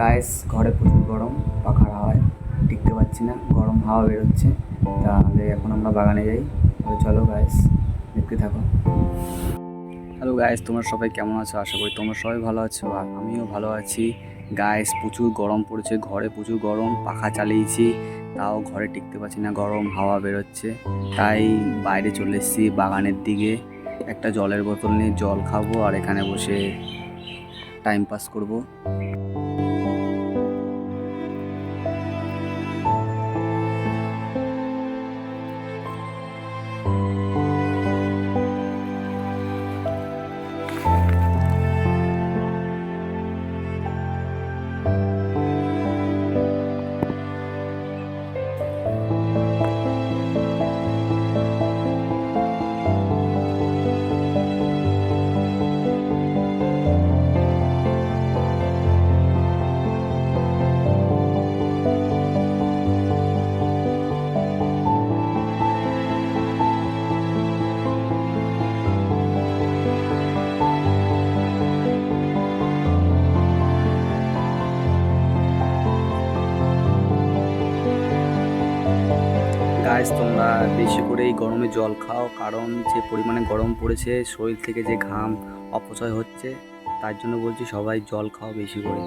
Guys ঘরে প্রচুর গরম, পাখার হাওয়ায় টিকতে পারছি না, গরম হাওয়া বেরোচ্ছে। তাহলে এখন আমরা বাগানে যাই। চলো গায়েস দেখতে থাকো। হ্যালো গায়েস তোমরা সবাই কেমন আছো? আশা করি তোমরা সবাই ভালো আছো, আর আমিও ভালো আছি। গায়েস প্রচুর গরম পড়েছে, ঘরে প্রচুর গরম, পাখা চালিয়েছি। তাও ঘরে টিকতে পারছি না, গরম হাওয়া বেরোচ্ছে। তাই বাইরে চলে এসেছি বাগানের দিকে। একটা জলের বোতল নিয়ে জল খাব, আর এখানে বসে টাইম পাস করব। গাছ তোমরা বেশি করে এই গরমে জল খাও, কারণ যে পরিমাণে গরম পড়েছে, শরীর থেকে যে ঘাম অপচয় হচ্ছে, তার জন্য বলছি সবাই জল খাও বেশি করে।